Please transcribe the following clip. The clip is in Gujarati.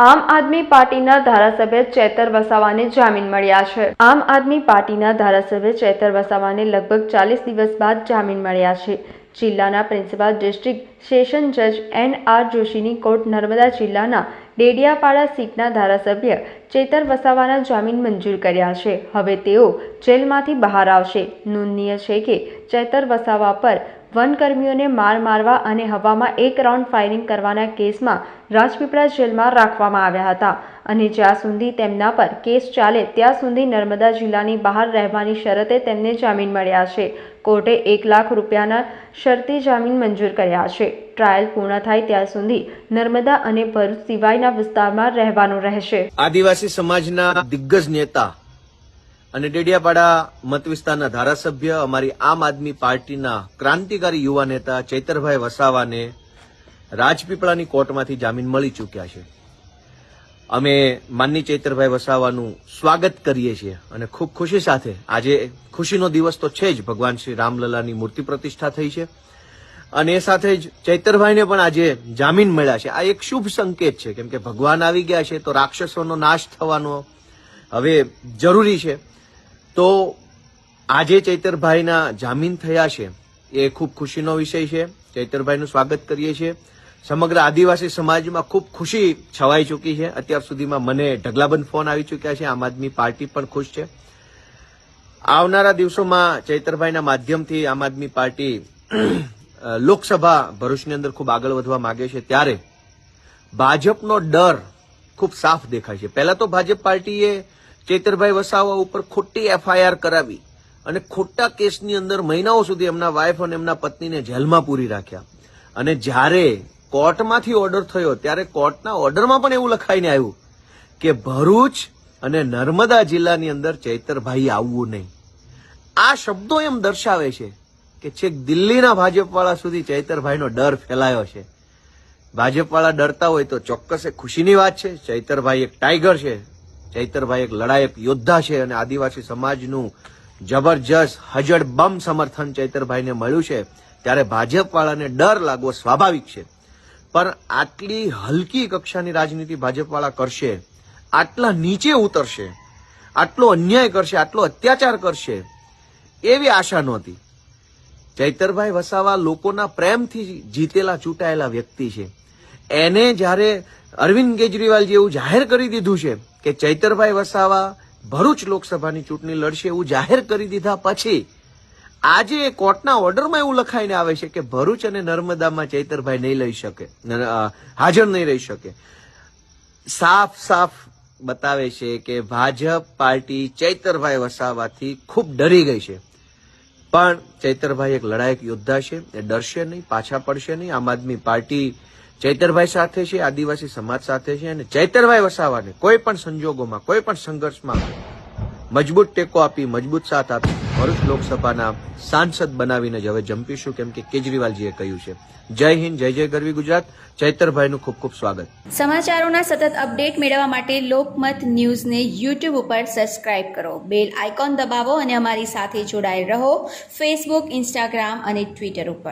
આમ આદમી પાર્ટીના ધારાસભ્ય ચેતર વસાવાને જામીન મળ્યા છે. આમ આદમી પાર્ટીના ધારાસભ્ય ચેતર વસાવાને લગભગ ચાલીસ દિવસ બાદ જામીન મળ્યા છે. જિલ્લાના પ્રિન્સિપાલ ડિસ્ટ્રિક્ટ સેશન જજ એન આર જોશીની કોર્ટ નર્મદા જિલ્લાના ડેડિયાપાડા સીટના ધારાસભ્ય ચેતર વસાવાના જામીન મંજૂર કર્યા છે. હવે તેઓ જેલમાંથી બહાર આવશે. નોંધનીય છે કે ચેતર વસાવા પર વનકર્મીઓને માર મારવા અને હવામાં એક રાઉન્ડ ફાયરિંગ કરવાના કેસમાં રાજપીપળા જેલમાં રાખવામાં આવ્યા હતા. અને જ્યાં સુધી તેમના પર કેસ ચાલે, ત્યાં સુધી નર્મદા જિલ્લાની બહાર રહેવાની શરતે તેમને જામીન મળ્યા છે. કોર્ટે એક લાખ રૂપિયાના શરતી જામીન મંજૂર કર્યા છે. ટ્રાયલ પૂર્ણ થાય ત્યાં સુધી નર્મદા અને ભરૂચ સિવાયના વિસ્તારમાં રહેવાનું રહેશે. આદિવાસી સમાજના દિગ્ગજ નેતા અને ડેડિયાપાડા મત વિસ્તારના ધારાસભ્ય અમારી આમ આદમી પાર્ટીના ક્રાંતિકારી યુવા નેતા ચૈતરભાઈ વસાવાને રાજપીપળાની કોર્ટમાંથી જામીન મળી ચૂક્યા છે. અમે માનની ચૈતરભાઈ વસાવાનું સ્વાગત કરીએ છીએ અને ખૂબ ખુશી સાથે, આજે ખુશીનો દિવસ તો છે જ, ભગવાન શ્રી રામલલાની મૂર્તિ પ્રતિષ્ઠા થઈ છે. અને એ સાથે જ ચૈતરભાઈને પણ આજે જામીન મળ્યા છે. આ એક શુભ સંકેત છે, કેમ કે ભગવાન આવી ગયા છે તો રાક્ષસોનો નાશ થવાનો હવે જરૂરી છે. તો આજે ચૈતરભાઈના જામીન થયા છે. એ ખૂબ ખુશીનો વિષય છે. ચૈતરભાઈનું સ્વાગત કરીએ છીએ. સમગ્ર આદિવાસી સમાજમાં ખૂબ ખુશી છવાઈ ચૂકી છે. અત્યાર સુધીમાં મને ઢગલાબંધ ફોન આવી ચૂક્યા છે. આમ આદમી પાર્ટી પણ ખુશ છે. આવનારા દિવસોમાં ચૈતરભાઈના માધ્યમથી આમ આદમી પાર્ટી લોકસભા ભરૂચની અંદર ખૂબ આગળ વધવા માંગે છે. ત્યારે ભાજપનો ડર ખૂબ સાફ દેખાય છે. પહેલા તો ભાજપ પાર્ટીએ ચૈતરભાઈ વસાવા ઉપર ખોટી એફઆઈઆર કરાવી અને ખોટા કેસની અંદર મહિનાઓ સુધી એમના વાઇફ અને એમના પત્નીને જેલમાં પૂરી રાખ્યા. અને જ્યારે કોર્ટમાંથી ઓર્ડર થયો, ત્યારે કોર્ટના ઓર્ડરમાં પણ એવું લખાઈને આવ્યું કે ભરૂચ અને નર્મદા જિલ્લાની અંદર ચૈતરભાઈ આવવું નહીં. આ શબ્દો એમ દર્શાવે છે કે છેક દિલ્હીના ભાજપવાળા સુધી ચૈતરભાઈનો ડર ફેલાયો છે. ભાજપવાળા ડરતા હોય તો ચોક્કસ એ ખુશીની વાત છે. ચૈતરભાઈ એક ટાઈગર છે. ચૈતરભાઈ એક લડાયક યોદ્ધા છે અને આદિવાસી સમાજનું જબરજસ્ત હજડ બમ સમર્થન ચૈતરભાઈને મળ્યું છે. ત્યારે ભાજપવાળાને ડર લાગવો સ્વાભાવિક છે. પણ આટલી હલકી કક્ષાની રાજનીતિ ભાજપવાળા કરશે, આટલા નીચે ઉતરશે, આટલો અન્યાય કરશે, આટલો અત્યાચાર કરશે, એવી આશા નહોતી. ચૈતરભાઈ વસાવા લોકોના પ્રેમથી જીતેલા ચૂંટાયેલા વ્યક્તિ છે. એને જ્યારે અરવિંદ કેજરીવાલ જેવું જાહેર કરી દીધું છે કે ચૈતરભાઈ વસાવા ભરૂચ લોકસભાની ચૂંટણી લડશે એવું જાહેર કરી દીધા પછી આજે કોર્ટના ઓર્ડરમાં એવું લખાઈને આવે છે કે ભરૂચ અને નર્મદામાં ચૈતરભાઈ નહીં લઈ શકે હાજર નહીં રહી શકે. સાફ સાફ બતાવે છે કે ભાજપ પાર્ટી ચૈતરભાઈ વસાવાથી ખૂબ ડરી ગઈ છે. પણ ચૈતરભાઈ એક લડાયક યોદ્ધા છે, એ ડરશે નહીં, પાછા પડશે નહીં. આમ આદમી પાર્ટી ચૈતરભાઈ સાથે છે, આદિવાસી સમાજ સાથે છે અને ચૈતરભાઈ વસાવાને કોઈ પણ સંજોગોમાં, કોઈ પણ સંઘર્ષમાં મજબૂત ટેકો આપી, મજબૂત સાથ આપી ભરૂચ લોકસભાના સાંસદ બનાવીને જ હવે જંપીશું, કેમ કે કેજરીવાલજીએ કહ્યું છે. જય હિન્દ, જય જય ગરવી ગુજરાત. ચૈતરભાઈનું ખૂબ ખૂબ સ્વાગત. સમાચારોના સતત અપડેટ મેળવવા માટે લોકમત ન્યૂઝને યુટ્યુબ ઉપર સબસ્ક્રાઇબ કરો. બેલ આઇકોન દબાવો અને અમારી સાથે જોડાયેલ રહો. ફેસબુક ઇન્સ્ટાગ્રામ અને ટ્વિટર ઉપર.